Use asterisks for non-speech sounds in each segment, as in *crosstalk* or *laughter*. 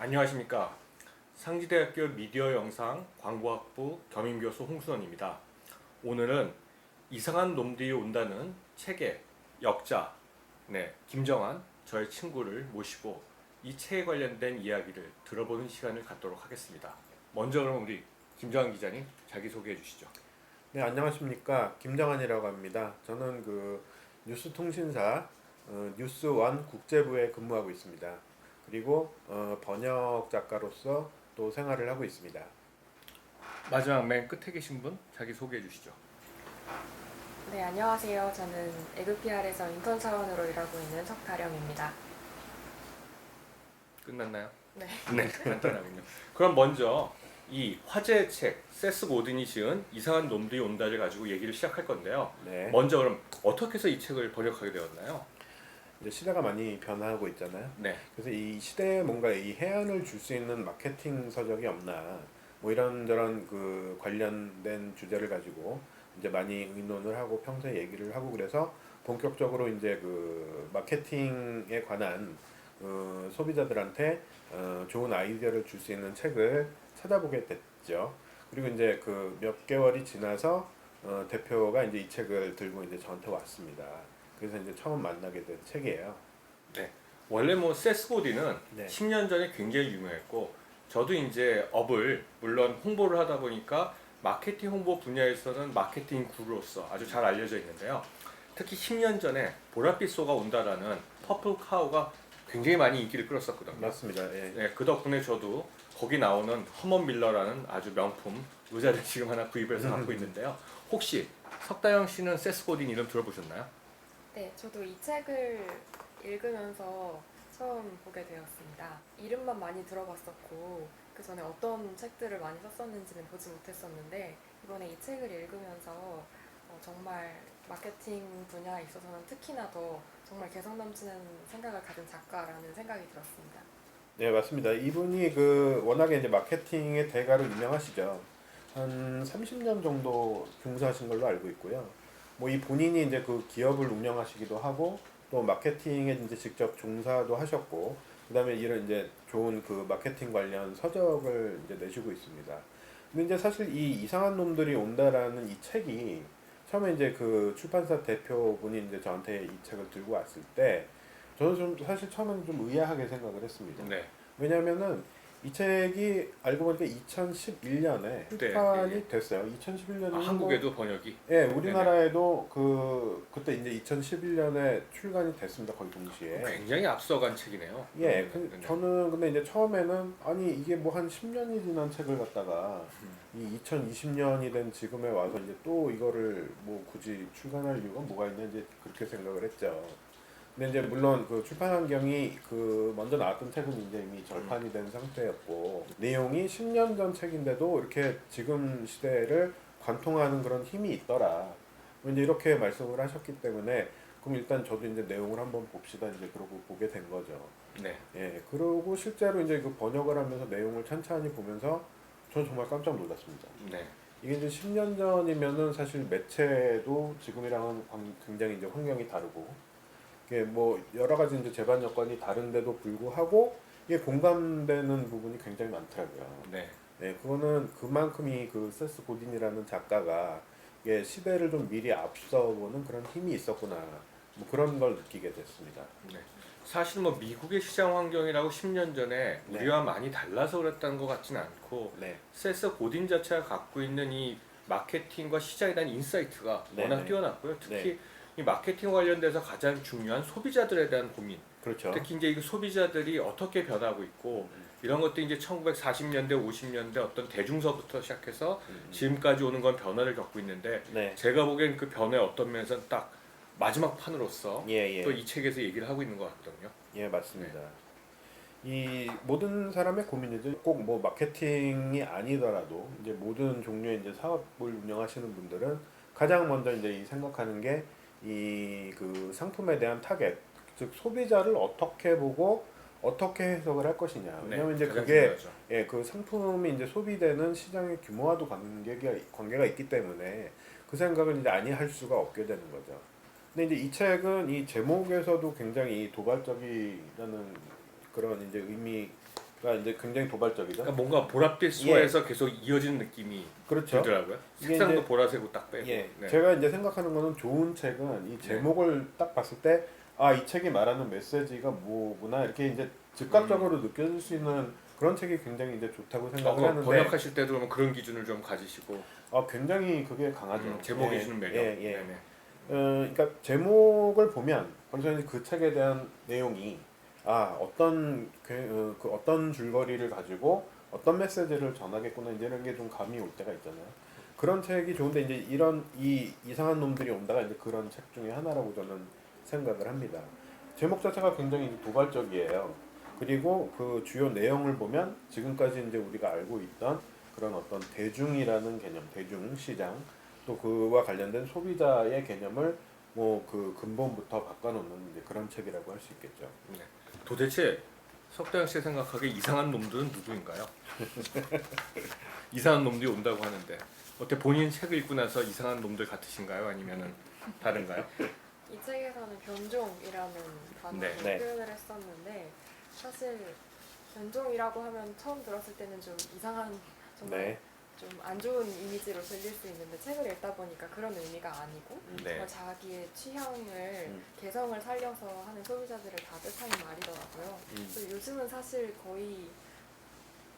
안녕하십니까. 상지대학교 미디어 영상 광고학부 겸임교수 홍수원입니다. 오늘은 이상한 놈들이 온다는 책의 역자, 네, 김정한, 저의 친구를 모시고 이 책에 관련된 이야기를 들어보는 시간을 갖도록 하겠습니다. 먼저 그럼 우리 김정한 기자님 자기 소개해 주시죠. 네 안녕하십니까 김정환이라고 합니다. 저는 그 뉴스통신사 어, 뉴스원 국제부에 근무하고 있습니다. 그리고 어, 번역 작가로서 또 생활을 하고 있습니다. 마지막 맨 끝에 계신 분 자기 소개해 주시죠. 네, 안녕하세요. 저는 에그피알에서 인턴 사원으로 일하고 있는 석다령입니다. 끝났나요? 네. *laughs* 네, 간단하군요. 그럼 먼저 이 화제의 책 세스 고든이 지은 이상한 놈들이 온다를 가지고 얘기를 시작할 건데요. 네. 먼저 그럼 어떻게 해서 이 책을 번역하게 되었나요? 이제 시대가 많이 변화하고 있잖아요. 네, 그래서 이 시대에 뭔가 이 해안을 줄 수 있는 마케팅 서적이 없나 뭐 이런저런 그 관련된 주제를 가지고 이제 많이 의논을 하고 평소에 얘기를 하고 그래서 본격적으로 이제 그 마케팅에 관한 어, 소비자들한테 어, 좋은 아이디어를 줄 수 있는 책을 찾아보게 됐죠. 그리고 이제 그 몇 개월이 지나서 어, 대표가 이제 이 책을 들고 이제 저한테 왔습니다. 그래서 이제 처음 만나게 된 책이에요. 원래 뭐 세스 고든은 네. 10년 전에 굉장히 유명했고 저도 이제 업을 물론 홍보를 하다 보니까 마케팅 홍보 분야에서는 마케팅 구로서 아주 잘 알려져 있는데요. 특히 10년 전에 보랏빛 소가 온다라는 퍼플 카우가 굉장히 많이 인기를 끌었었거든요. 맞습니다. 예. 네, 그 덕분에 저도 거기 나오는 허먼 밀러라는 아주 명품 의자를 *laughs* 지금 하나 구입해서 갖고 있는데요. 혹시 석다영 씨는 세스 고딘 이름 들어보셨나요? 네, 저도 이 책을 읽으면서 처음 보게 되었습니다. 이름만 많이 들어봤었고 그 전에 어떤 책들을 많이 썼었는지는 보지 못했었는데 이번에 이 책을 읽으면서 어, 정말 마케팅 분야에 있어서는 특히나 더 정말 개성 넘치는 생각을 가진 작가라는 생각이 들었습니다. 네 맞습니다. 이분이 그 워낙에 이제 마케팅의 대가로 유명하시죠. 한 30년 정도 종사하신 걸로 알고 있고요. 뭐 이 본인이 이제 그 기업을 운영하시기도 하고 또 마케팅에 이제 직접 종사도 하셨고 그다음에 이런 이제 좋은 그 마케팅 관련 서적을 이제 내시고 있습니다. 근데 이제 사실 이 이상한 놈들이 온다라는 이 책이 처음에 이제 그 출판사 대표분이 이제 저한테 이 책을 들고 왔을 때 저는 좀 사실 처음에는 좀 의아하게 생각을 했습니다. 네. 왜냐면은 이 책이 알고 보니까 2011년에 네, 출판이 예, 됐어요. 2011년에 아, 한국에도 번역이 예, 우리나라에도 그 그때 이제 2011년에 출간이 됐습니다. 거의 동시에. 굉장히 앞서간 책이네요. 예, 네, 그, 네. 저는 근데 이제 처음에는 아니 이게 뭐 한 10년이 지난 책을 갖다가 음. 이 2020년이 된 지금에 와서 이제 또 이거를 뭐 굳이 출간할 이유가 뭐가 이제 그렇게 생각을 했죠. 근데 이제 물론 그 출판 환경이 그 먼저 나왔던 책은 이제 이미 절판이 된 상태였고 내용이 10년 전 책인데도 이렇게 지금 시대를 관통하는 그런 힘이 있더라. 이제 이렇게 말씀을 하셨기 때문에 그럼 일단 저도 이제 내용을 한번 봅시다 이제 그러고 보게 된 거죠. 네. 예, 그리고 실제로 이제 그 번역을 하면서 내용을 찬찬히 보면서 저는 정말 깜짝 놀랐습니다. 네. 이게 이제 10년 전이면은 사실 매체도 지금이랑은 광- 굉장히 이제 환경이 다르고 이게 뭐 여러 가지 이제 재반 여건이 다른데도 불구하고 이게 공감되는 부분이 굉장히 많더라고요. 네. 네, 그거는 그만큼이 그 세스 고딘이라는 작가가 이게 시대를 좀 미리 앞서보는 그런 힘이 있었구나. 뭐 그런 걸 느끼게 됐습니다. 네. 사실 뭐 미국의 시장 환경이라고 10년 전에 네. 우리와 많이 달라서 그랬다는 것 같지는 않고 네, 세스 고딘 자체가 갖고 있는 이 마케팅과 시장에 대한 인사이트가 네, 워낙 네. 뛰어났고요. 특히 이 마케팅 관련돼서 가장 중요한 소비자들에 대한 고민. 그렇죠. 특히 이제 이 소비자들이 어떻게 변하고 있고 음, 이런 것도 이제 1940년대, 50년대 어떤 대중서부터 시작해서 음, 지금까지 오는 건 변화를 겪고 있는데 네, 제가 보기엔 그 변화의 어떤 면에서는 딱 마지막 판으로서 예, 예. 또이 책에서 얘기를 하고 있는 것 같거든요. 예, 맞습니다. 이 모든 사람의 고민이죠. 꼭뭐 마케팅이 아니더라도 이제 모든 종류의 이제 사업을 운영하시는 분들은 가장 먼저 이제 이 생각하는 게 이 그 상품에 대한 타겟, 즉 소비자를 어떻게 보고 어떻게 해석을 할 것이냐. 왜냐면 이제 네, 가장 그게. 예, 그 상품이 이제 소비되는 시장의 규모와도 관계가 관계가 있기 때문에 그 생각을 이제 아니 할 수가 없게 되는 거죠. 근데 이제 이 책은 이 제목에서도 굉장히 도발적이라는 그런 이제 의미 이제 굉장히 도발적이죠. 그러니까 뭔가 보랏빛 소에서 계속 이어지는 느낌이 그렇죠. 들더라고요. 이게 색상도 이제- 보라색으로 딱 빼고. 예, 네. 제가 이제 생각하는 거는 좋은 책은 이 제목을 딱 봤을 때 아 이 책이 말하는 메시지가 뭐구나 이렇게 이제 즉각적으로 느껴질 수 있는 그런 책이 굉장히 이제 좋다고 어, 생각을 하는데 번역하실 때도 그러면 그런 기준을 좀 가지시고 아 굉장히 그게 강하죠. 음, 제목이 예, 주는 매력. 예, 예. 네네. 어, 그러니까 제목을 보면 벌써 이제 그 책에 대한 내용이 아 어떤 그, 어, 그 어떤 줄거리를 가지고 어떤 메시지를 전하겠구나 이런 게 좀 감이 올 때가 있잖아요. 그런 책이 좋은데 이제 이런 이 이상한 놈들이 온다가 이제 그런 책 중에 하나라고 저는 생각을 합니다. 제목 자체가 굉장히 도발적이에요. 그리고 그 주요 내용을 보면 지금까지 이제 우리가 알고 있던 그런 어떤 대중이라는 개념, 대중 시장 또 그와 관련된 소비자의 개념을 뭐 그 근본부터 바꿔놓는 그런 책이라고 할 수 있겠죠. 네. 도대체 석다영 씨 생각하기에 이상한 놈들은 누구인가요? *laughs* 이상한 놈들이 온다고 하는데 어때 본인 책을 읽고 나서 이상한 놈들 같으신가요? 아니면은 다른가요? 이 책에서는 변종이라는 단어로 네. 네. 표현을 했었는데 사실 변종이라고 하면 처음 들었을 때는 좀 이상한 정말 네. 좀 안 좋은 이미지로 들릴 수 있는데 책을 읽다 보니까 그런 의미가 아니고 네. 정말 자기의 취향을 음. 개성을 살려서 하는 소비자들을 다 뜻하는 말이더라고요. 음. 그래서 요즘은 사실 거의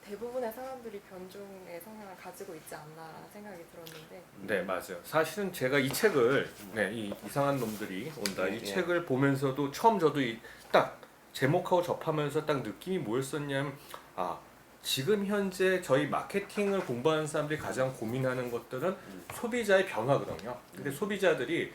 대부분의 사람들이 변종의 성향을 가지고 있지 않나 생각이 들었는데 네 맞아요. 사실은 제가 이 책을 네, 이 이상한 놈들이 온다 예, 이 예. 책을 보면서도 처음 저도 이 딱 제목하고 접하면서 딱 느낌이 뭐였었냐면 아 지금 현재 저희 마케팅을 공부하는 사람들이 가장 고민하는 것들은 음. 소비자의 변화거든요. 근데 소비자들이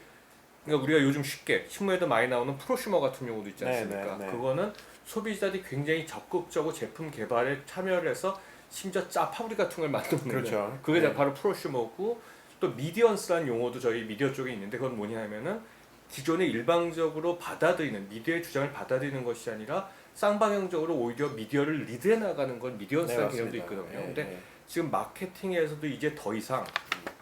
그러니까 우리가 요즘 쉽게 신문에도 많이 나오는 프로슈머 같은 경우도 있지 네, 않습니까? 네, 네. 그거는 소비자들이 굉장히 적극적으로 제품 개발에 참여를 해서 심지어 짜파구리 같은 걸 만드는 그렇죠. 그게 네. 바로 프로슈머고 또 미디언스라는 용어도 저희 미디어 쪽에 있는데 그건 뭐냐면은 기존에 일방적으로 받아들이는 미디어의 주장을 받아들이는 것이 아니라 쌍방향적으로 오히려 미디어를 리드해 나가는 건 미디언스라는 개념도 맞습니다. 있거든요. 예, 근데 예. 지금 마케팅에서도 이제 더 이상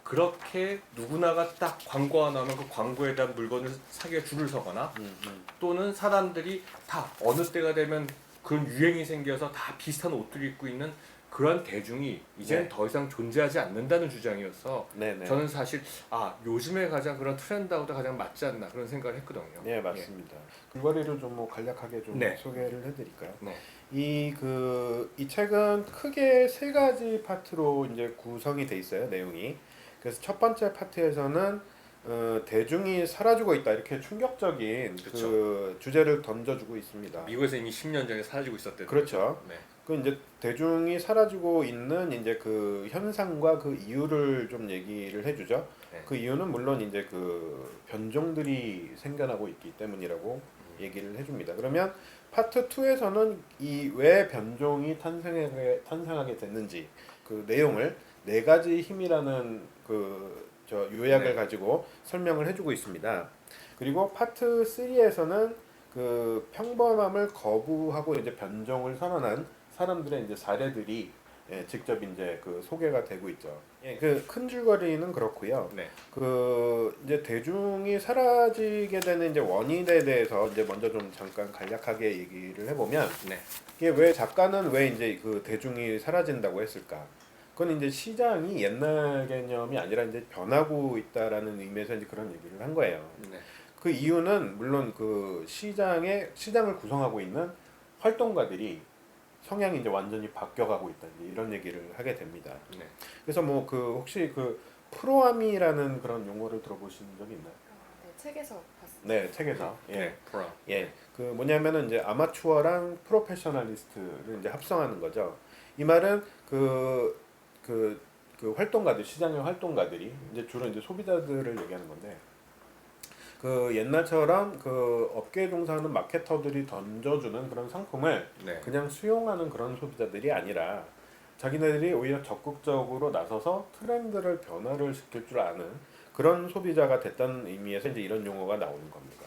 그렇게 누구나가 딱 광고가 나오면 그 광고에 대한 물건을 사기에 줄을 서거나 음, 음. 또는 사람들이 다 어느 때가 되면 그런 유행이 생겨서 다 비슷한 옷들을 입고 있는 그런 대중이 이제는 네. 더 이상 존재하지 않는다는 주장이어서 네, 네. 저는 사실 아 요즘에 가장 그런 트렌드하고도 가장 맞지 않나 그런 생각을 했거든요. 네 맞습니다. 글거리를 좀 뭐 간략하게 좀 네. 소개를 해드릴까요? 네. 이그 이 책은 크게 세 가지 파트로 이제 구성이 돼 있어요 내용이. 그래서 첫 번째 파트에서는 어, 대중이 사라지고 있다 이렇게 충격적인 그 그쵸. 주제를 던져주고 있습니다. 미국에서 이미 10년 전에 사라지고 있었대. 그렇죠. 네. 그 이제 대중이 사라지고 있는 이제 그 현상과 그 이유를 좀 얘기를 해주죠. 네. 그 이유는 물론 이제 그 변종들이 생겨나고 있기 때문이라고 얘기를 해줍니다. 그러면 파트 2에서는 이 왜 변종이 탄생하게 탄생하게 됐는지 그 내용을 네 가지 힘이라는 그 저 요약을 네. 가지고 설명을 해주고 있습니다. 그리고 파트 3에서는 그 평범함을 거부하고 이제 변종을 선언한 사람들의 이제 사례들이 예, 직접 이제 그 소개가 되고 있죠. 예, 그 큰 줄거리는 그렇고요. 네. 그 이제 대중이 사라지게 되는 이제 원인에 대해서 이제 먼저 좀 잠깐 간략하게 얘기를 해보면 네. 이게 왜 작가는 왜 이제 그 대중이 사라진다고 했을까? 그건 이제 시장이 옛날 개념이 아니라 이제 변하고 있다라는 의미에서 이제 그런 얘기를 한 거예요. 네. 그 이유는 물론 그 시장의 시장을 구성하고 있는 활동가들이 성향이 이제 완전히 바뀌어가고 있다 이제 이런 얘기를 하게 됩니다. 네. 그래서 뭐 그 혹시 그 프로암이라는 그런 용어를 들어보신 적 있나요? 아, 네, 책에서 봤습니다. 네 책에서 예. 네. 프로. 예, 그 뭐냐면은 이제 아마추어랑 프로페셔널리스트를 이제 합성하는 거죠. 이 말은 그 그, 그 활동가들 시장의 활동가들이 이제 주로 이제 소비자들을 얘기하는 건데 그 옛날처럼 그 업계에 종사하는 마케터들이 던져주는 그런 상품을 네. 그냥 수용하는 그런 소비자들이 아니라 자기네들이 오히려 적극적으로 나서서 트렌드를 변화를 시킬 줄 아는 그런 소비자가 됐다는 의미에서 이제 이런 용어가 나오는 겁니다.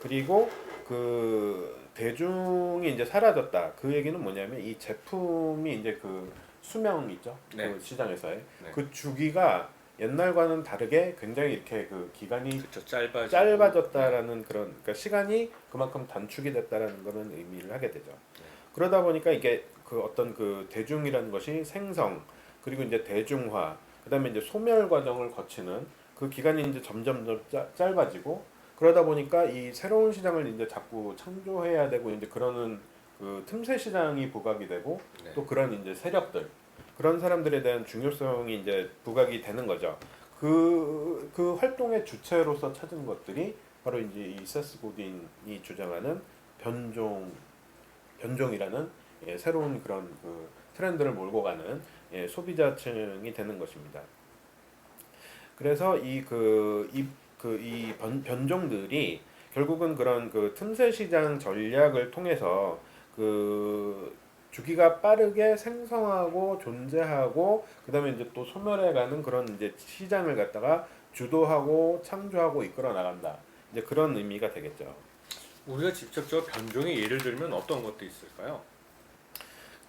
그리고 그 대중이 이제 사라졌다. 그 얘기는 뭐냐면 이 제품이 이제 그 수명 있죠. 네. 그 시장에서의 네. 그 주기가 옛날과는 다르게 굉장히 이렇게 그 기간이 그렇죠. 짧아지고. 짧아졌다라는 그런 그러니까 시간이 그만큼 단축이 됐다라는 거는 의미를 하게 되죠. 그러다 보니까 이게 그 어떤 그 대중이라는 것이 생성 그리고 이제 대중화 그다음에 이제 소멸 과정을 거치는 그 기간이 이제 점점 점 짜- 짧아지고 그러다 보니까 이 새로운 시장을 이제 자꾸 창조해야 되고 이제 그러는 그 틈새 시장이 부각이 되고 네. 또 그런 이제 세력들 그런 사람들에 대한 중요성이 이제 부각이 되는 거죠. 그, 그 활동의 주체로서 찾은 것들이 바로 이제 이 세스 고딘이 주장하는 변종 변종이라는 예, 새로운 그런 그 트렌드를 몰고 가는 예, 소비자층이 되는 것입니다. 그래서 이 그 이 그이 변종들이 결국은 그런 그 틈새 시장 전략을 통해서 그 주기가 빠르게 생성하고 존재하고 그다음에 이제 또 소멸해가는 그런 이제 시장을 갖다가 주도하고 창조하고 이끌어 나간다. 이제 그런 의미가 되겠죠. 우리가 직접적으로 변종의 예를 들면 어떤 것도 있을까요?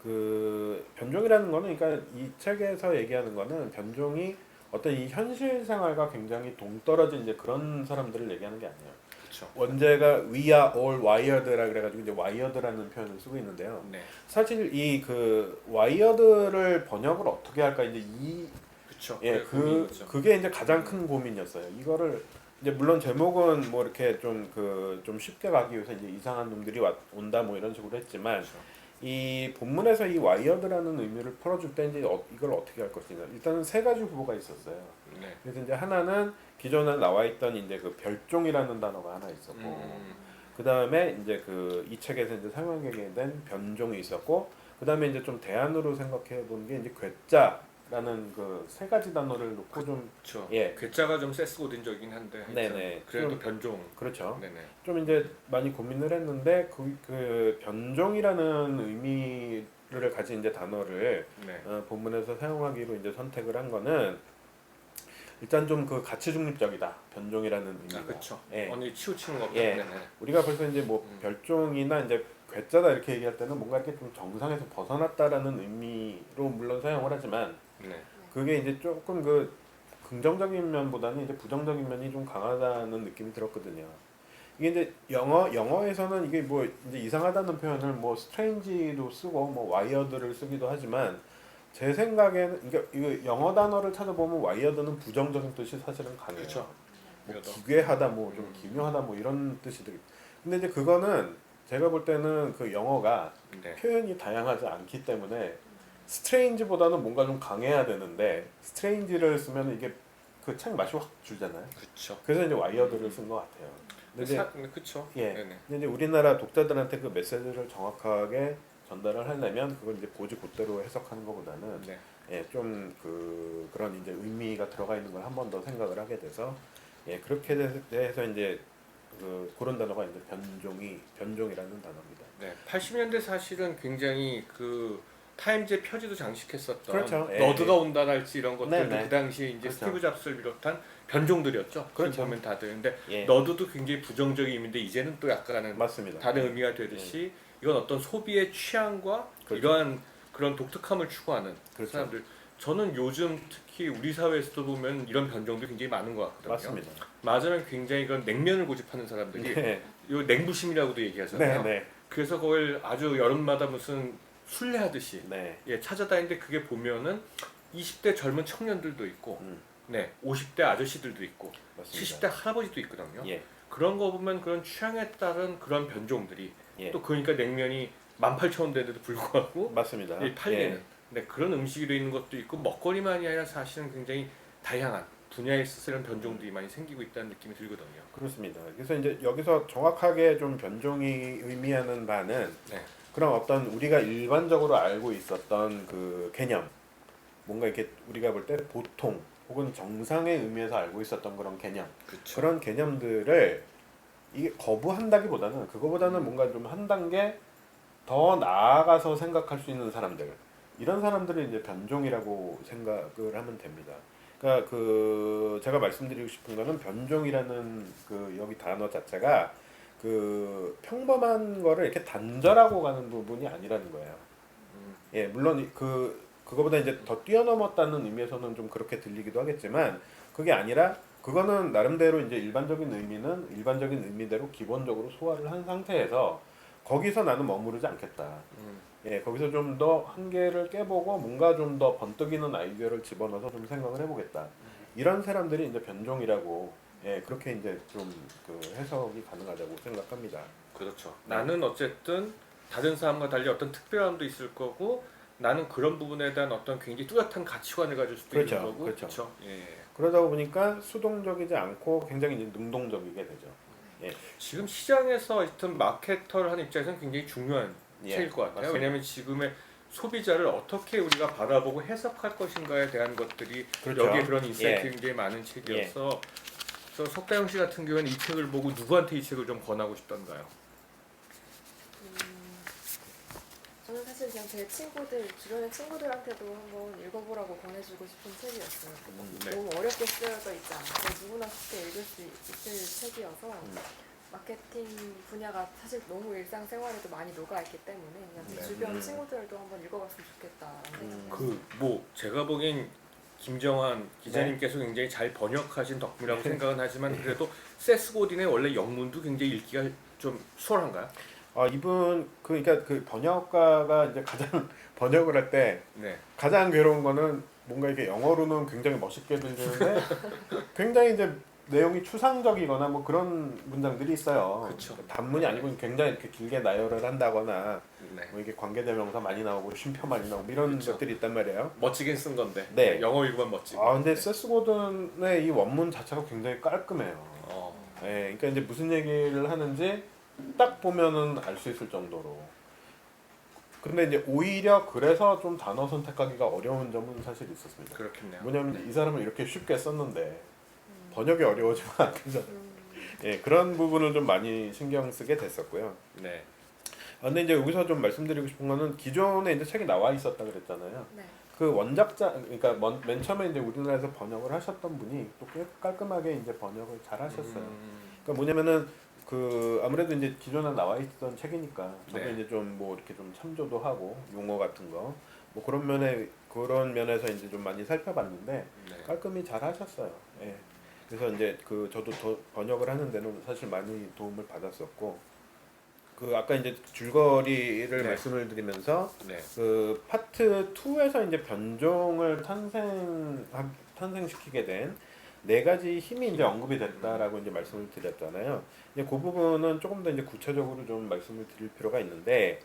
그 변종이라는 거는 그러니까 이 책에서 얘기하는 거는 변종이 어떤 이 현실 생활과 굉장히 동떨어진 이제 그런 사람들을 얘기하는 게 아니에요. 그렇죠. 원제가 we are all wired라 그래가지고 이제 wired라는 표현을 쓰고 있는데요. 네, 사실 이 그 wired를 번역을 어떻게 할까 이제 이 그렇죠. 예, 그 그게 이제 가장 큰 고민이었어요. 이거를 이제 물론 제목은 뭐 이렇게 좀 그 좀 쉽게 가기 위해서 이제 이상한 놈들이 왔, 온다 뭐 이런 식으로 했지만 그렇죠. 이 본문에서 이 와이어드라는 의미를 풀어줄 때 이제 어, 이걸 어떻게 할 것이냐 일단은 세 가지 후보가 있었어요. 네. 그래서 이제 하나는 기존에 나와 있던 이제 그 별종이라는 단어가 하나 있었고 음, 그 다음에 이제 그 이 책에서 이제 설명하게 된 변종이 있었고 그 다음에 이제 좀 대안으로 생각해 보는 게 이제 괴짜라는 그 세 가지 단어를 놓고 좀 그렇죠. 예. 괴짜가 좀 세스고딘적이긴 한데 네네. 그래도 좀- 변종. 그렇죠. 네네. 좀 이제 많이 고민을 했는데 그, 그 변종이라는 의미를 가진 이제 단어를 네. 어, 본문에서 사용하기로 이제 선택을 한 거는 일단 좀 그 가치 중립적이다 변종이라는 의미가 아 그렇죠. 예. 언니 치우치는 거. 예. 우리가 벌써 이제 뭐 음. 별종이나 이제 괴짜다 이렇게 얘기할 때는 뭔가 이렇게 좀 정상에서 벗어났다라는 의미로 물론 사용을 하지만 네. 그게 이제 조금 그 긍정적인 면보다는 이제 부정적인 면이 좀 강하다는 느낌이 들었거든요. 이게 이제 영어 영어에서는 이게 뭐 이제 이상하다는 표현을 뭐 스트레인지도 쓰고 뭐 와이어드를 쓰기도 하지만 제 생각에는 이게 이거 영어 단어를 찾아보면 와이어드는 부정적인 뜻이 사실은 강해요. 뭐. 기괴하다 뭐좀 음. 기묘하다 뭐 이런 뜻이 되게 근데 이제 그거는 제가 볼 때는 그 영어가 네. 표현이 다양하지 않기 때문에 스트레인지보다는 뭔가 좀 강해야 되는데 스트레인지를 쓰면 이게 그 책 맛이 확 줄잖아요. 그렇죠. 그래서 이제 와이어드를 쓴 것 같아요. 근데 이제, 그렇죠. 예. 네네. 근데 이제 우리나라 독자들한테 그 메시지를 정확하게 전달을 하려면 그걸 이제 보지 그대로 해석하는 것보다는 네. 예, 좀 그 그런 이제 의미가 들어가 있는 걸 한 번 더 생각을 하게 돼서 예, 그렇게 돼서 이제 그 그런 단어가 이제 변종이 변종이라는 단어입니다. 네. 80년대 사실은 굉장히 그 타임즈의 표지도 장식했었던 그렇죠. 예, 너드가 예. 온다랄지 이런 것들도 네, 네. 그 당시에 이제 그렇죠. 스티브 잡스를 비롯한 변종들이었죠. 그렇죠. 지금 보면 다들 근데 예, 너드도 굉장히 부정적인 의미인데 이제는 또 약간은 맞습니다. 다른 의미가 되듯이 이건 어떤 소비의 취향과 그렇죠. 이러한 그런 독특함을 추구하는 그렇죠. 사람들. 저는 요즘 특히 우리 사회에서도 보면 이런 변종들이 굉장히 많은 것 같거든요. 맞습니다. 맞으면 굉장히 그런 냉면을 고집하는 사람들이 네, 요 냉부심이라고도 네, 얘기하잖아요. 네, 그래서 그걸 아주 여름마다 무슨 순례하듯이 네, 예, 찾아다니는데 그게 보면은 20대 젊은 청년들도 있고 음, 네, 50대 아저씨들도 있고 맞습니다. 70대 할아버지도 있거든요. 예, 그런 거 보면 그런 취향에 따른 그런 변종들이 예, 또 그러니까 냉면이 18,000원 되는데도 불구하고 *laughs* 맞습니다. 이 팔리는 예, 네, 그런 음식이 되어 있는 것도 있고 먹거리만이 아니라 사실은 굉장히 다양한 분야에 있어서 이런 변종들이 많이 생기고 있다는 느낌이 들거든요. 그렇습니다. 그래서 이제 여기서 정확하게 좀 변종이 의미하는 바는 네. 그런 어떤 우리가 일반적으로 알고 있었던 그 개념, 뭔가 이렇게 우리가 볼 때 보통 혹은 정상의 의미에서 알고 있었던 그런 개념, 그렇죠. 그런 개념들을 이게 거부한다기보다는 그거보다는 뭔가 좀 한 단계 더 나아가서 생각할 수 있는 사람들 이런 사람들을 이제 변종이라고 생각을 하면 됩니다. 그러니까 그 제가 말씀드리고 싶은 거는 변종이라는 그 여기 단어 자체가 그 평범한 거를 이렇게 단절하고 가는 부분이 아니라는 거예요. 음, 예, 물론 이- 그 그거보다 이제 더 뛰어넘었다는 의미에서는 좀 그렇게 들리기도 하겠지만 그게 아니라 그거는 나름대로 이제 일반적인 의미는 일반적인 의미대로 기본적으로 소화를 한 상태에서 거기서 나는 머무르지 않겠다. 음, 예, 거기서 좀 더 한계를 깨보고 뭔가 좀 더 번뜩이는 아이디어를 집어넣어서 좀 생각을 해보겠다. 이런 사람들이 이제 변종이라고 예, 그렇게 이제 좀 그 해석이 가능하다고 생각합니다. 그렇죠. 나는 어쨌든 다른 사람과 달리 어떤 특별함도 있을 거고 나는 그런 부분에 대한 어떤 굉장히 뚜렷한 가치관을 가질 수도 그렇죠, 있는 거고 그렇죠. 그렇죠. 예. 그러다 보니까 수동적이지 않고 굉장히 이제 능동적이게 되죠. 지금 시장에서 하여튼 마케터를 하는 입장에서는 굉장히 중요한 예, 책일 것 같아요. 맞습니다. 왜냐하면 지금의 소비자를 어떻게 우리가 바라보고 해석할 것인가에 대한 것들이 그렇죠. 여기에 그런 인사이트 예. 굉장히 많은 책이어서 그래서 석다영 씨 같은 경우에는 이 책을 보고 누구한테 이 책을 좀 권하고 싶던가요? 음, 저는 사실 그냥 제 친구들 주변의 친구들한테도 한번 읽어보라고 권해주고 싶은 책이었어요. 음, 네. 너무 어렵게 쓰여져 있지 않고 누구나 쉽게 읽을 수 있을 책이어서 음. 마케팅 분야가 사실 너무 일상생활에도 많이 녹아있기 때문에 그냥 제 네. 주변 음. 친구들도 한번 읽어봤으면 좋겠다라는 음. 그 뭐 제가 보기엔 김정환 기자님께서 네. 굉장히 잘 번역하신 덕분이라고 생각은 하지만 그래도 세스 고딘의 원래 영문도 굉장히 읽기가 좀 수월한가요? 아 이분 그 그러니까 그 번역가가 이제 가장 *laughs* 번역을 할 때 네. 가장 괴로운 거는 뭔가 이렇게 영어로는 굉장히 멋있게 들리는데 *laughs* 굉장히 이제 내용이 추상적이거나 뭐 그런 문장들이 있어요. 그쵸. 단문이 아니고 굉장히 이렇게 길게 나열을 한다거나 네. 뭐 이게 관계대명사 많이 나오고 쉼표 많이 나오고 이런 그쵸. 것들이 있단 말이에요. 멋지긴 쓴 건데. 네. 영어 읽으면 멋지고. 아 근데 세스 고든의 이 원문 자체가 굉장히 깔끔해요. 어. 예, 그러니까 이제 무슨 얘기를 하는지 딱 보면은 알 수 있을 정도로. 근데 이제 오히려 그래서 좀 단어 선택하기가 어려운 점은 사실 있었습니다. 그렇겠네요. 뭐냐면 이 사람은 이렇게 쉽게 썼는데 음. 번역이 어려워지면 안 되잖아요. 음, 예, 그런 부분을 좀 많이 신경 쓰게 됐었고요. 네. 아, 근데 이제 여기서 좀 말씀드리고 싶은 거는 기존에 이제 책이 나와 있었다 그랬잖아요. 네. 그 원작자, 그러니까 먼, 맨 처음에 이제 우리나라에서 번역을 하셨던 분이 또 꽤 깔끔하게 이제 번역을 잘 하셨어요. 음, 그러니까 뭐냐면은 그 아무래도 이제 기존에 나와 있던 책이니까 저도 네. 이제 좀 뭐 이렇게 좀 참조도 하고 용어 같은 거 뭐 그런 면에 그런 면에서 이제 좀 많이 살펴봤는데 네. 깔끔히 잘 하셨어요. 예. 그래서 이제 그 저도 더 번역을 하는 데는 사실 많이 도움을 받았었고 그 아까 이제 줄거리를 네. 말씀을 드리면서 네. 그 파트 2에서 이제 변종을 탄생 탄생시키게 된 네 가지 힘이 이제 언급이 됐다라고 이제 말씀을 드렸잖아요. 이제 그 부분은 조금 더 이제 구체적으로 좀 말씀을 드릴 필요가 있는데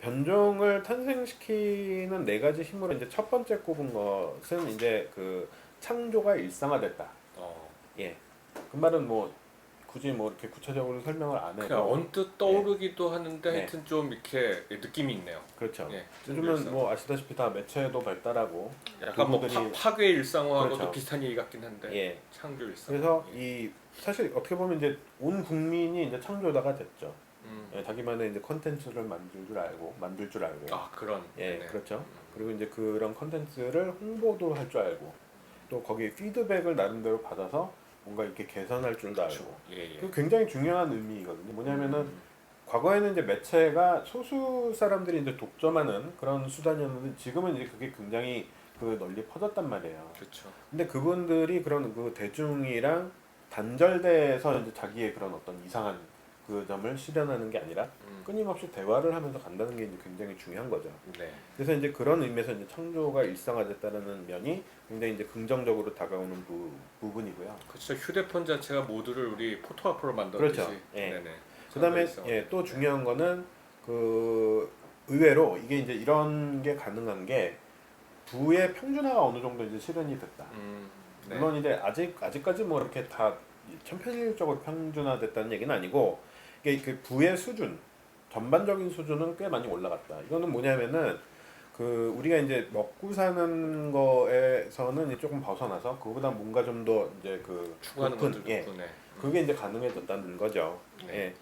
변종을 탄생시키는 네 가지 힘으로 이제 첫 번째 꼽은 것은 이제 그 창조가 일상화됐다. 어. 예. 그 말은 뭐 굳이 뭐 이렇게 구체적으로 설명을 안 해도 그냥 언뜻 떠오르기도 하는데 네. 하여튼 좀 이렇게 느낌이 있네요. 그렇죠. 예. 요즘은 뭐 아시다시피 다 매체도 발달하고 약간 뭐 파, 파괴 일상화하고도 그렇죠. 비슷한 얘기 같긴 한데 예. 창조 일상. 그래서 이 사실 어떻게 보면 이제 온 국민이 이제 창조자가 됐죠. 음. 예, 자기만의 이제 컨텐츠를 만들 줄 알고 만들 줄 알고. 아 그런. 예, 네네. 그렇죠. 음. 그리고 이제 그런 컨텐츠를 홍보도 할 줄 알고 또 거기 피드백을 나름대로 받아서 뭔가 이렇게 개선할 줄도 알고. 예, 예. 그 굉장히 중요한 의미거든요. 뭐냐면은 음. 과거에는 이제 매체가 소수 사람들이 이제 독점하는 그런 수단이었는데 지금은 이제 그게 굉장히 그 널리 퍼졌단 말이에요. 그렇죠. 근데 그분들이 그런 그 대중이랑 단절돼서 이제 자기의 그런 어떤 이상한 그 점을 실현하는 게 아니라 음. 끊임없이 대화를 하면서 간다는 게 이제 굉장히 중요한 거죠. 네. 그래서 이제 그런 의미에서 이제 창조가 일상화됐다는 면이 굉장히 이제 긍정적으로 다가오는 부, 부분이고요. 그렇죠. 휴대폰 자체가 모두를 우리 포토아프로 만들듯이. 그렇죠. 예. 네네. 그다음에 예, 또 중요한 거는 그 의외로 이게 이제 이런 게 가능한 게 부의 평준화가 어느 정도 이제 실현이 됐다. 음. 네. 물론 이제 아직 아직까지 뭐 이렇게 다 천편일적으로 평준화됐다는 얘기는 아니고 그 부의 수준 전반적인 수준은 꽤 많이 올라갔다. 이거는 뭐냐면은 그 우리가 이제 먹고 사는 거에서는 조금 벗어나서 그보다 뭔가 좀 더 이제 그 추구하는 것들도 예, 네. 그게 이제 가능해졌다는 거죠. 네. 예.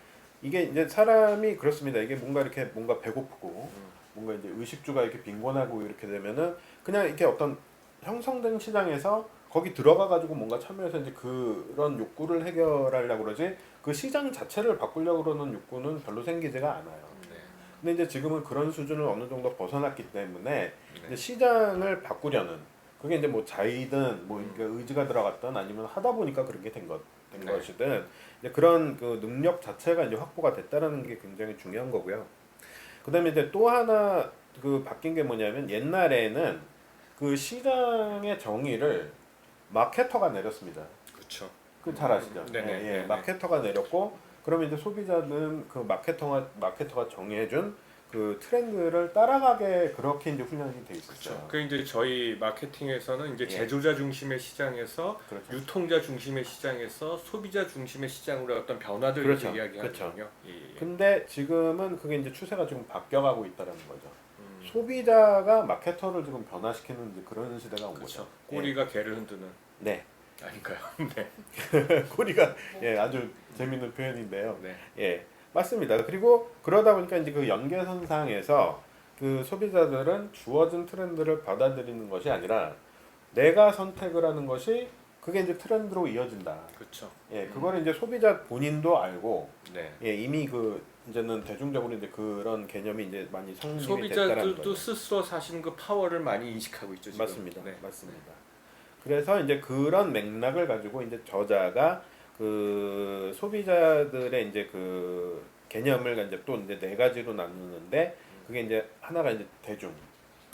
이게 이제 사람이 그렇습니다. 이게 뭔가 이렇게 뭔가 배고프고 음. 뭔가 이제 의식주가 이렇게 빈곤하고 이렇게 되면은 그냥 이렇게 어떤 형성된 시장에서 거기 들어가 가지고 뭔가 참여해서 이제 그런 욕구를 해결하려고 그러지 그 시장 자체를 바꾸려고 그러는 욕구는 별로 생기지가 않아요. 네. 근데 이제 지금은 그런 수준을 어느 정도 벗어났기 때문에 이제 네. 시장을 바꾸려는 그게 이제 뭐 자의든 뭐 음. 이게 의지가 들어갔든 아니면 하다 보니까 그런 게된 것, 된 네. 것이든 이제 그런 그 능력 자체가 이제 확보가 됐다라는 게 굉장히 중요한 거고요. 그다음에 이제 또 하나 그 바뀐 게 뭐냐면 옛날에는 그 시장의 정의를 마케터가 내렸습니다. 그렇죠. 그 잘 아시죠? 네네, 예, 예. 네 네. 마케터가 내렸고 그러면 이제 소비자는 그 마케터가 마케터가 정해준 그 트렌드를 따라가게 그렇게 이제 훈련이 돼 그렇죠. 있었죠. 그 이제 저희 마케팅에서는 이제 예. 제조자 중심의 시장에서 그렇죠. 유통자 중심의 시장에서 소비자 중심의 시장으로 어떤 변화들을 그렇죠. 이야기하거든요. 예, 예. 근데 지금은 그게 이제 추세가 지금 바뀌어가고 있다는 거죠. 음, 소비자가 마케터를 지금 변화시키는 그런 시대가 온 그렇죠. 거죠. 꼬리가 개를 흔드는 네. 아닌가요? *laughs* 네. *laughs* 꼬리가 예 아주 재밌는 표현인데요. 네. 예 맞습니다. 그리고 그러다 보니까 이제 그 연계선상에서 그 소비자들은 주어진 트렌드를 받아들이는 것이 아니라 내가 선택을 하는 것이 그게 이제 트렌드로 이어진다. 그렇죠. 예 그거는 이제 소비자 본인도 알고 네. 예 이미 그 이제는 대중적으로 이제 그런 개념이 이제 많이 성립이 됐다는 소비자들도 거죠. 스스로 사실은 그 파워를 많이 인식하고 있죠. 지금. 맞습니다. 네. 맞습니다. 그래서 이제 그런 맥락을 가지고 이제 저자가 그 소비자들의 이제 그 개념을 이제 또 이제 네 가지로 나누는데 그게 이제 하나가 이제 대중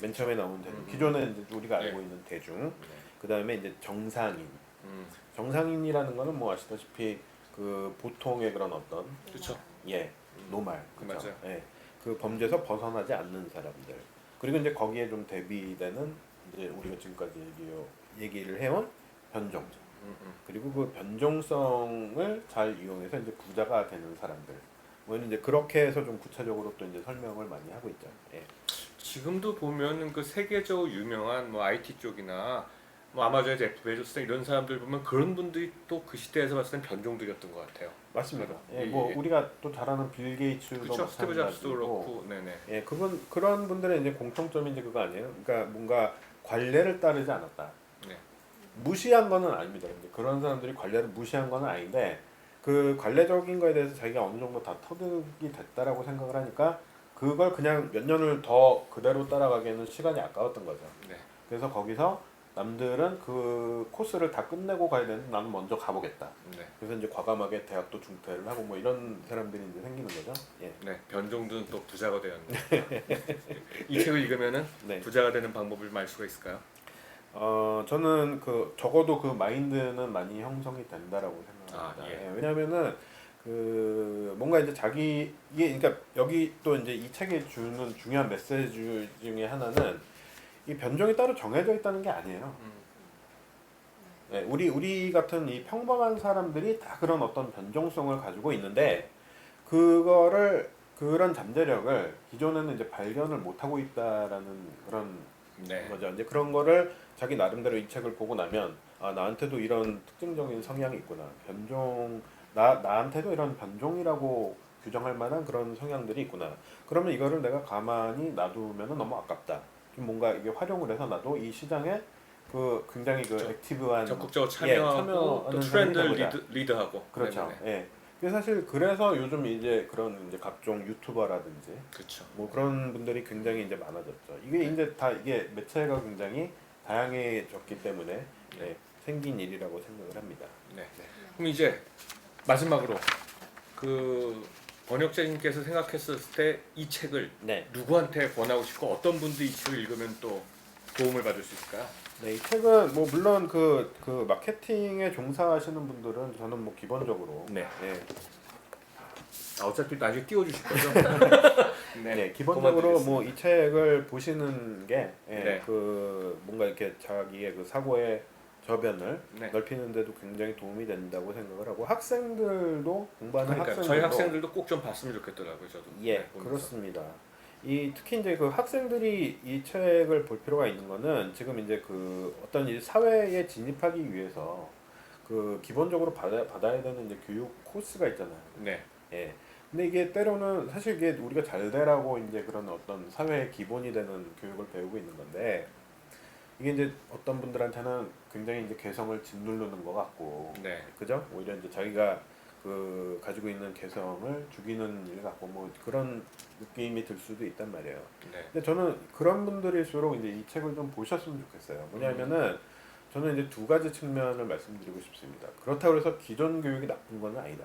맨 처음에 나온 대중 음. 기존에 이제 우리가 네. 알고 있는 대중 네. 그 다음에 이제 정상인 음, 정상인이라는 거는 뭐 아시다시피 그 보통의 그런 어떤 그렇죠. 예 음, 노말 그죠 맞아요. 예. 그 범죄에서 벗어나지 않는 사람들 그리고 이제 거기에 좀 대비되는 이제 우리가 지금까지 얘기요 얘기를 해온 변종 음, 음. 그리고 그 변종성을 잘 이용해서 이제 부자가 되는 사람들 뭐 이제 그렇게 해서 좀 구체적으로 또 이제 설명을 많이 하고 있죠. 예. 지금도 보면은 그 세계적으로 유명한 뭐 IT 쪽이나 뭐 아마존의 제프 베조스 이런 사람들 보면 그런 분들이 또 그 시대에서 봤을 땐 변종들이었던 것 같아요. 맞습니다. 예, 예, 뭐 예. 우리가 또 잘 아는 빌 게이츠도 그렇죠. 스티브 잡스도 그렇고, 네네. 예, 그분 그런 분들의 이제 공통점이 이제 그거 아니에요? 그러니까 뭔가 관례를 따르지 않았다. 네. 무시한 거는 아닙니다. 근데 그런 사람들이 관례를 무시한 거는 아닌데 그 관례적인 거에 대해서 자기가 어느 정도 다 터득이 됐다라고 생각을 하니까 그걸 그냥 몇 년을 더 그대로 따라가기에는 시간이 아까웠던 거죠. 네. 그래서 거기서 남들은 그 코스를 다 끝내고 가야 되는데 나는 먼저 가보겠다. 네. 그래서 이제 과감하게 대학도 중퇴를 하고 뭐 이런 사람들이 이제 생기는 거죠. 예. 네. 변종들은 또 부자가 되었네. *laughs* 이 책을 읽으면은 네. 부자가 되는 방법을 알 수가 있을까요? 어 저는 그 적어도 그 마인드는 많이 형성이 된다라고 생각합니다. 아, 예. 예, 왜냐하면은 그 뭔가 이제 자기 이게 그러니까 여기 또 이제 이 책에 주는 중요한 메시지 중에 하나는 이 변종이 따로 정해져 있다는 게 아니에요. 음, 예, 우리 우리 같은 이 평범한 사람들이 다 그런 어떤 변종성을 가지고 있는데 그거를 그런 잠재력을 기존에는 이제 발견을 못 하고 있다라는 그런 네. 거죠. 이제 그런 거를 자기 나름대로 이 책을 보고 나면 아 나한테도 이런 특징적인 성향이 있구나. 변종 나 나한테도 이런 변종이라고 규정할 만한 그런 성향들이 있구나. 그러면 이거를 내가 가만히 놔두면은 너무 아깝다. 좀 뭔가 이게 활용을 해서 나도 이 시장에 그 굉장히 그 그렇죠. 액티브한 적극적으로 예, 참여하고 참여하는 또 트렌드를. 리드, 리드하고. 그렇죠. 네네네. 예. 그래서 사실 그래서 요즘 이제 그런 이제 각종 유튜버라든지 그렇죠. 뭐 그런 분들이 굉장히 이제 많아졌죠. 이게 이제 다 이게 매체가 굉장히 다양해졌기 때문에 네, 생긴 일이라고 생각을 합니다. 네. 그럼 이제 마지막으로 그 번역자님께서 생각했을 때 이 책을 네. 누구한테 권하고 싶고 어떤 분들이 이 책을 읽으면 또 도움을 받을 수 있을까요? 네, 이 책은 뭐 물론 그, 그 마케팅에 종사하시는 분들은 저는 뭐 기본적으로 네. 네, 아, 어차피 나중에 띄워주실 거죠? *laughs* 네, 기본적으로 고맙드리겠습니다. 뭐이 책을 보시는 게 예, 네. 그 뭔가 이렇게 자기의 그 사고의 저변을 네. 넓히는데도 굉장히 도움이 된다고 생각을 하고 학생들도 공부하는 그러니까 학생들도 저희 학생들도 꼭 좀 봤으면 좋겠더라고요, 저도. 예, 네. 그렇습니다. 이 특히 이제 그 학생들이 이 책을 볼 필요가 있는 거는 지금 이제 그 어떤 이 사회에 진입하기 위해서 그 기본적으로 받아, 받아야 되는 이제 교육 코스가 있잖아요. 네. 예. 근데 이게 때로는 사실 이게 우리가 잘 되라고 이제 그런 어떤 사회의 기본이 되는 교육을 배우고 있는 건데 이게 이제 어떤 분들한테는 굉장히 이제 개성을 짓누르는 것 같고 네. 그죠? 오히려 이제 자기가 그 가지고 있는 개성을 죽이는 일 같고 뭐 그런 느낌이 들 수도 있단 말이에요. 네. 근데 저는 그런 분들일수록 이제 이 책을 좀 보셨으면 좋겠어요. 뭐냐면은 저는 이제 두 가지 측면을 말씀드리고 싶습니다. 그렇다고 해서 기존 교육이 나쁜 건 아니다.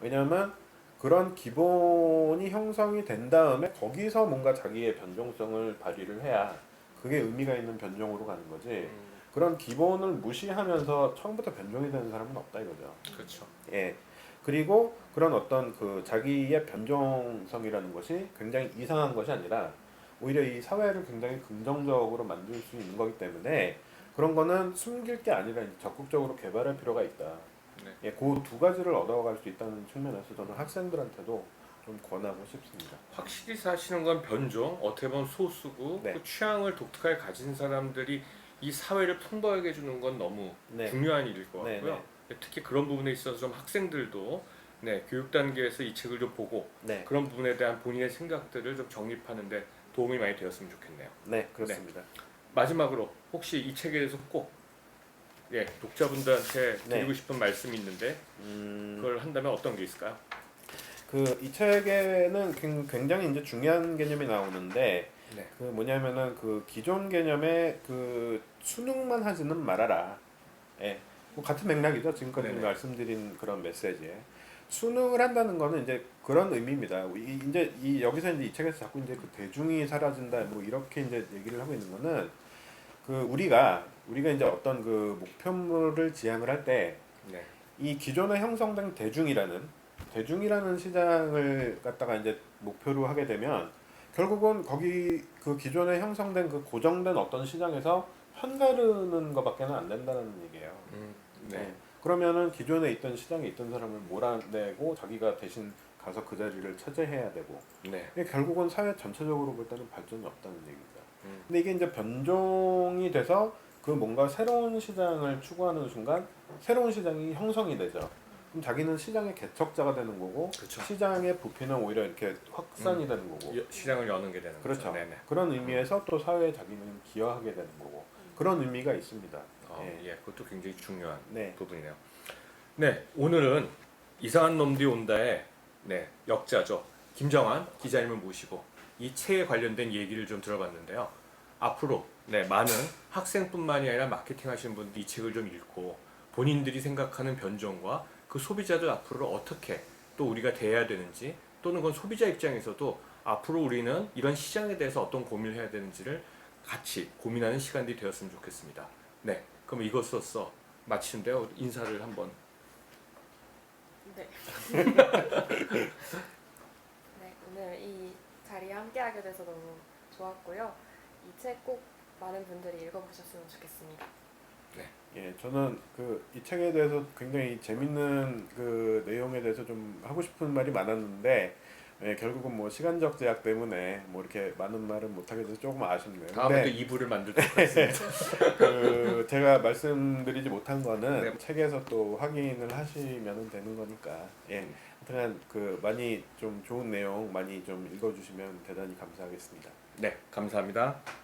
왜냐하면 그런 기본이 형성이 된 다음에 거기서 뭔가 자기의 변종성을 발휘를 해야 그게 의미가 있는 변종으로 가는 거지. 음, 그런 기본을 무시하면서 처음부터 변종이 되는 사람은 없다 이거죠. 그렇죠. 예. 그리고 그런 어떤 그 자기의 변종성이라는 것이 굉장히 이상한 것이 아니라 오히려 이 사회를 굉장히 긍정적으로 만들 수 있는 거기 때문에 그런 거는 숨길 게 아니라 적극적으로 개발할 필요가 있다. 네. 예, 그 두 가지를 얻어갈 수 있다는 측면에서 저는 학생들한테도 좀 권하고 싶습니다. 확실히 사시는 건 변종, 어떻게 보면 소수고 네. 그 취향을 독특하게 가진 사람들이 이 사회를 풍부하게 해주는 건 너무 네. 중요한 일일 것 네, 같고요. 특히 그런 부분에 있어서 좀 학생들도 네, 교육 단계에서 이 책을 좀 보고 네. 그런 부분에 대한 본인의 생각들을 좀 정립하는데 도움이 많이 되었으면 좋겠네요. 네, 그렇습니다. 마지막으로 혹시 이 책에 대해서 꼭 예, 독자분들한테 네. 드리고 싶은 말씀이 있는데 음, 그걸 한다면 어떤 게 있을까요? 그 이 책에는 굉- 굉장히 이제 중요한 개념이 나오는데 네. 그 뭐냐면은 그 기존 개념의 그 수능만 하지는 말아라. 예. 뭐 같은 맥락이죠. 지금까지 네네. 말씀드린 그런 메시지에 수능을 한다는 거는 이제 그런 의미입니다. 이, 이제 이 여기서 이제 이 책에서 자꾸 이제 그 대중이 사라진다 뭐 이렇게 이제 얘기를 하고 있는 거는 그 우리가 우리가 이제 어떤 그 목표물을 지향을 할 때이 네. 기존에 형성된 대중이라는 대중이라는 시장을 갖다가 이제 목표로 하게 되면 결국은 거기 그 기존에 형성된 그 고정된 어떤 시장에서 편가르는 것밖에는 안 된다는 얘기예요. 음, 네. 네. 그러면은 기존에 있던 시장에 있던 사람을 몰아내고 자기가 대신 가서 그 자리를 차지해야 되고 네. 결국은 사회 전체적으로 볼 때는 발전이 없다는 얘기입니다. 음, 근데 이게 이제 변종이 돼서 그 뭔가 새로운 시장을 추구하는 순간 새로운 시장이 형성이 되죠. 그럼 자기는 시장의 개척자가 되는 거고 그렇죠. 시장의 부피는 오히려 이렇게 확산이 되는 거고 여- 시장을 여는 게 되는 그렇죠. 거죠. 네네. 그런 의미에서 또 사회에 자기는 기여하게 되는 거고 그런 의미가 있습니다. 어, 예. 예, 그것도 굉장히 중요한 네, 부분이네요. 네, 오늘은 이상한 놈들이 온다의 네, 역자죠. 김정환 기자님을 모시고 이 책에 관련된 얘기를 좀 들어봤는데요. 앞으로 네, 많은 학생뿐만이 아니라 마케팅 하시는 분들이 이 책을 좀 읽고 본인들이 생각하는 변종과 그 소비자들 앞으로 어떻게 또 우리가 대해야 되는지 또는 그건 소비자 입장에서도 앞으로 우리는 이런 시장에 대해서 어떤 고민을 해야 되는지를 같이 고민하는 시간들이 되었으면 좋겠습니다. 네, 그럼 이것으로써 마치는데요. 인사를 한번. 네. *laughs* 네, 오늘 이 자리에 함께하게 돼서 너무 좋았고요. 이 책 꼭 많은 분들이 읽어보셨으면 좋겠습니다. 예, 저는 그 이 책에 대해서 굉장히 재밌는 그 내용에 대해서 좀 하고 싶은 말이 많았는데 예, 결국은 뭐 시간적 제약 때문에 뭐 이렇게 많은 말은 못 하게 돼서 조금 아쉽네요. 다음에 또 근데 2부를 만들 것 같습니다. *laughs* 그 제가 말씀드리지 못한 거는 네. 책에서 또 확인을 하시면 되는 거니까 예. 하여튼 그 많이 좀 좋은 내용 많이 좀 읽어주시면 대단히 감사하겠습니다. 네, 감사합니다.